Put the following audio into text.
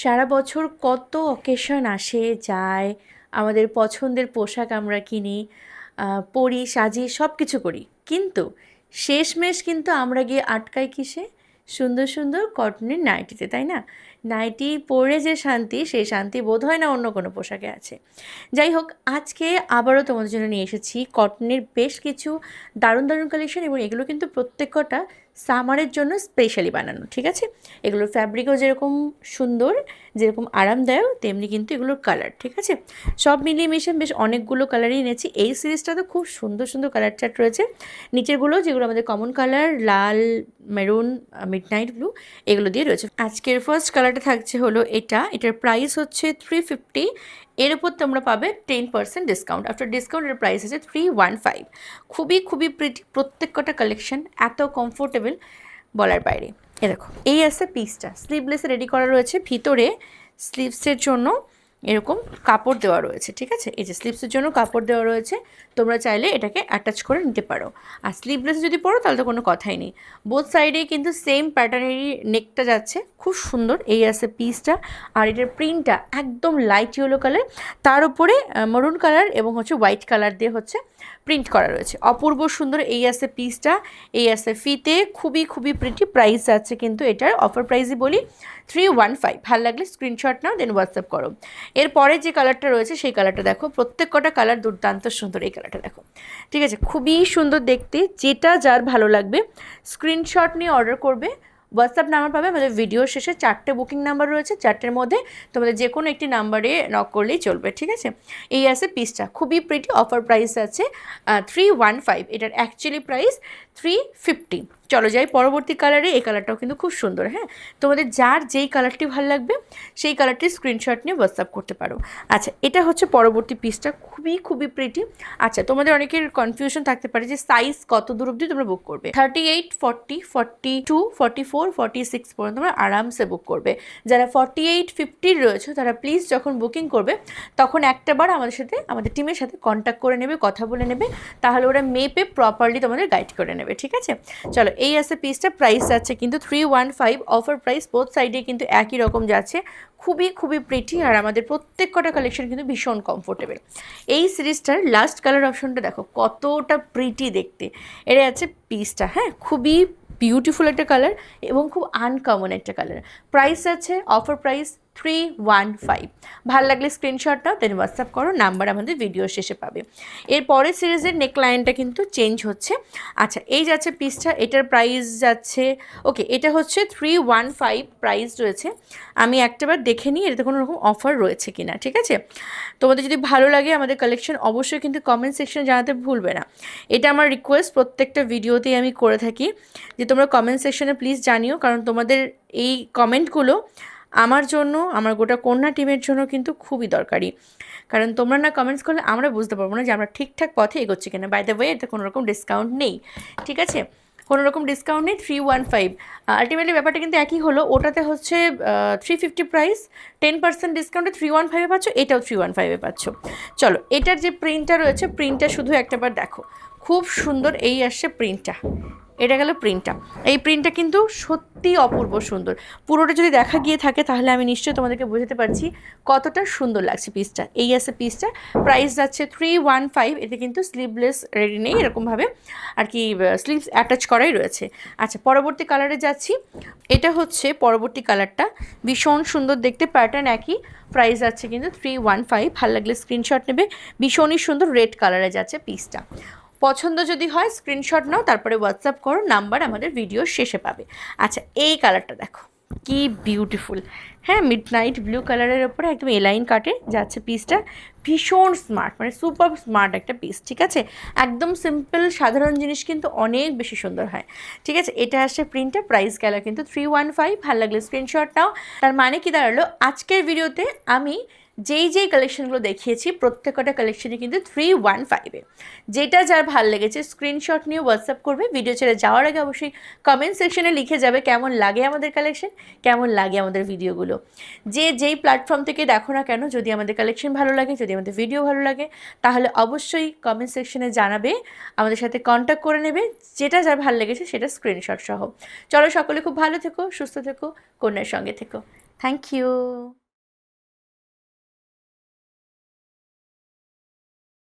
সারা বছর কত অকেশন আসে, যায়, আমাদের পছন্দের পোশাক আমরা কিনি পরি, সাজি সব কিছু করি। কিন্তু শেষমেশ কিন্তু আমরা গিয়ে আটকাই কিসে? সুন্দর সুন্দর কটনের নাইটিতে তাই না? নাইটি পরে যে শান্তি, সেই শান্তি বোধ হয় না অন্য কোনো পোশাকে আছে। যাই হোক, আজকে আবারও তোমাদের জন্য নিয়ে এসেছি কটনের বেশ কিছু দারুণ দারুণ কালেকশন এবং এগুলো কিন্তু প্রত্যেকটা সামারের জন্য স্পেশালি বানানো, ঠিক আছে? এগুলোর ফ্যাব্রিকও যেরকম সুন্দর, যেরকম আরামদায়ক, তেমনি কিন্তু এগুলোর কালার ঠিক আছে? সব মিলিয়ে মিশে বেশ অনেকগুলো কালারই এনেছি। এই সিরিজটা তো খুব সুন্দর সুন্দর কালার চার্ট রয়েছে। নিচেরগুলো যেগুলো আমাদের কমন কালার লাল মেরুন মিড নাইট ব্লু এগুলো দিয়ে রয়েছে। আজকের ফার্স্ট কালারটা থাকছে হলো এটা। এটার প্রাইস হচ্ছে থ্রি ফিফটি এর উপর তোমরা পাবে ten percent discount after discount এর প্রাইস আছে থ্রি ওয়ান ফাইভ খুবই খুবই প্রিটি প্রত্যেকটা কালেকশন এত কমফোর্টেবল বলার বাইরে। এ দেখো, এই আছে পিসটা স্লিভলেসে রেডি করা রয়েছে। ভিতরে স্লিভসের জন্য এরকম কাপড় দেওয়া রয়েছে, ঠিক আছে? এই যে স্লিভসের জন্য কাপড় দেওয়া রয়েছে, তোমরা চাইলে এটাকে অ্যাটাচ করে নিতে পারো। আর স্লিভলেসে যদি পরো, তাহলে তো কোনো কথাই নেই। বোথ সাইডে কিন্তু সেম প্যাটার্নেরই নেকটা যাচ্ছে, খুব সুন্দর। এই আছে পিসটা আর এটার প্রিন্টটা একদম লাইট ইয়েলো কালার তার উপরে মরুন কালার এবং হচ্ছে হোয়াইট কালার দিয়ে হচ্ছে প্রিন্ট করা রয়েছে। অপূর্ব সুন্দর এই আছে পিসটা এই আছে ফিতে খুবই খুবই প্রিটি প্রাইস আছে কিন্তু এটার। অফার প্রাইসই বলি থ্রি ওয়ান ফাইভ ভালো লাগলে স্ক্রিনশট নাও দেন হোয়াটসঅ্যাপ করো। এরপরে যে কালারটা রয়েছে, সেই কালারটা দেখো। প্রত্যেক কটা কালার দুর্দান্ত সুন্দর এই কালারটা দেখো। ঠিক আছে? খুবই সুন্দর দেখতে। যেটা যার ভালো লাগবে স্ক্রিনশট নিয়ে অর্ডার করবে। হোয়াটসঅ্যাপ নাম্বার পাবে, আমাদের ভিডিও শেষে চারটে বুকিং নাম্বার রয়েছে, চারটের মধ্যে তোমাদের যে কোনো একটি নাম্বারে নক করলেই চলবে, ঠিক আছে? এই আছে পিসটা, খুবই প্রিটি অফার প্রাইস আছে থ্রি ওয়ান ফাইভ এটার অ্যাকচুয়ালি প্রাইস থ্রি ফিফটি চলো যাই, পরবর্তী কালারে এই কালারটাও কিন্তু খুব সুন্দর হ্যাঁ? তোমাদের যার যেই কালারটি ভালো লাগবে, সেই কালারটির স্ক্রিনশট নিয়ে হোয়াটসঅ্যাপ করতে পারো। আচ্ছা এটা হচ্ছে পরবর্তী পিসটা খুবই খুবই প্রিটি আচ্ছা তোমাদের অনেকের কনফিউশন থাকতে পারে যে সাইজ কত দূর অবধি তোমরা বুক করবে। Thirty eight forty forty two forty four forty six পর্যন্ত তোমরা আরামসে বুক করবে। যারা ফর্টি এইট ফিফটির রয়েছে, তারা প্লিজ যখন বুকিং করবে, তখন একটা বার আমাদের সাথে, আমাদের টিমের সাথে কন্ট্যাক্ট করে নেবে, কথা বলে নেবে। তাহলে ওরা মেপে প্রপারলি তোমাদের গাইড করে নেবে। ঠিক আছে? চলো, এই আছে পিসটা প্রাইস যাচ্ছে কিন্তু three one five offer price both সাইডে কিন্তু একই রকম যাচ্ছে। খুবই খুবই প্রিটি আর আমাদের প্রত্যেক কটা কালেকশন কিন্তু ভীষণ কমফোর্টেবল এই সিরিজটার লাস্ট কালার অপশনটা দেখো, কতটা প্রিটি দেখতে। এটা আছে পিসটা হ্যাঁ? খুবই বিউটিফুল একটা কালার এবং খুব আনকমন একটা কালার প্রাইস আছে offer price three one five ভালো লাগলে স্ক্রিনশট নাও দেন হোয়াটসঅ্যাপ করো নাম্বার আমাদের ভিডিও শেষে পাবে। এর পরের সিরিজের নেকলাইনটা কিন্তু চেঞ্জ হচ্ছে। আচ্ছা এই যাচ্ছে পিসটা এটার প্রাইস যাচ্ছে ওকে এটা হচ্ছে থ্রি ওয়ান ফাইভ প্রাইস রয়েছে। আমি একটাবার দেখে নিই, এটাতে কোনো রকম অফার রয়েছে কি না ঠিক আছে? তোমাদের যদি ভালো লাগে আমাদের কালেকশন অবশ্যই কিন্তু কমেন্ট সেকশনে জানাতে ভুলবে না। এটা আমার রিকোয়েস্ট প্রত্যেকটা ভিডিওতেই আমি করে থাকি। যে তোমরা কমেন্ট সেকশনে প্লিজ জানিও, কারণ তোমাদের এই কমেন্টগুলো আমার জন্য, আমার গোটা কন্যা টিমের জন্য কিন্তু খুবই দরকারি। কারণ তোমরা না কমেন্টস করলে আমরা বুঝতে পারব না যে আমরা ঠিকঠাক পথে এগোচ্ছি কিনা। বাই দ্য ওয়ে এতে কোনো রকম ডিসকাউন্ট নেই। ঠিক আছে? কোনো রকম ডিসকাউন্ট নেই থ্রি ওয়ান ফাইভ আলটিমেটলি ব্যাপারটা কিন্তু একই হলো। ওটাতে হচ্ছে three fifty price ten percent ডিসকাউন্টে থ্রি ওয়ান ফাইভে পাচ্ছ, এটাও থ্রি ওয়ান ফাইভে পাচ্ছ। চলো, এটার যে প্রিন্টটা রয়েছে প্রিন্টটা শুধু একটাবার দেখো। খুব সুন্দর এই আসছে প্রিন্টটা এটা গেল প্রিন্টটা এই প্রিন্টটা কিন্তু সত্যি অপূর্ব সুন্দর। পুরোটা যদি দেখা গিয়ে থাকে, তাহলে আমি নিশ্চয়ই তোমাদেরকে বোঝাতে পারছি কতটা সুন্দর লাগছে পিসটা এই আছে পিসটা প্রাইস যাচ্ছে থ্রি ওয়ান ফাইভ এতে কিন্তু স্লিভলেস রেডি নেই, এরকমভাবে আর কি স্লিভস অ্যাটাচ করাই রয়েছে। আচ্ছা পরবর্তী কালারে যাচ্ছি। এটা হচ্ছে পরবর্তী কালারটা ভীষণ সুন্দর দেখতে প্যাটার্ন একই। প্রাইস যাচ্ছে কিন্তু থ্রি ওয়ান ফাইভ ভালো লাগলে স্ক্রিনশট নেবে। ভীষণই সুন্দর রেড কালারে যাচ্ছে পিসটা পছন্দ যদি হয় স্ক্রিনশট নাও, তারপরে হোয়াটসঅ্যাপ করো, নাম্বার আমাদের ভিডিও শেষে পাবে। আচ্ছা এই কালারটা দেখো, কি বিউটিফুল হ্যাঁ মিড নাইট ব্লু কালারের ওপরে একদম এলাইন কাটে, যাচ্ছে পিসটা ভীষণ স্মার্ট মানে সুপার স্মার্ট একটা পিস ঠিক আছে? একদম সিম্পল সাধারণ জিনিস কিন্তু অনেক বেশি সুন্দর হয়। ঠিক আছে, এটা আসছে প্রিন্টটা প্রাইস গেল কিন্তু থ্রি ওয়ান ফাইভ ভালো লাগলে স্ক্রিনশট নাও। তার মানে কি দাঁড়াল, আজকের ভিডিওতে আমি যেই যেই কালেকশনগুলো দেখিয়েছি, প্রত্যেকটা কালেকশনই কিন্তু থ্রি ওয়ান ফাইভে যেটা যার ভালো লেগেছে স্ক্রিনশট নিয়ে হোয়াটসঅ্যাপ করবে ভিডিও ছেড়ে যাওয়ার আগে অবশ্যই কমেন্ট সেকশনে লিখে যাবে কেমন লাগে আমাদের কালেকশন কেমন লাগে আমাদের ভিডিওগুলো যে যেই প্ল্যাটফর্ম থেকে দেখো না কেন, যদি আমাদের কালেকশন ভালো লাগে, যদি আমাদের ভিডিও ভালো লাগে, তাহলে অবশ্যই কমেন্ট সেকশনে জানাবে, আমাদের সাথে কন্ট্যাক্ট করে নেবে, যেটা যার ভালো লেগেছে সেটা স্ক্রিনশট সহ। চলো সকলে খুব ভালো থেকো, সুস্থ থেকো, কন্যার সঙ্গে থেকো। Thank you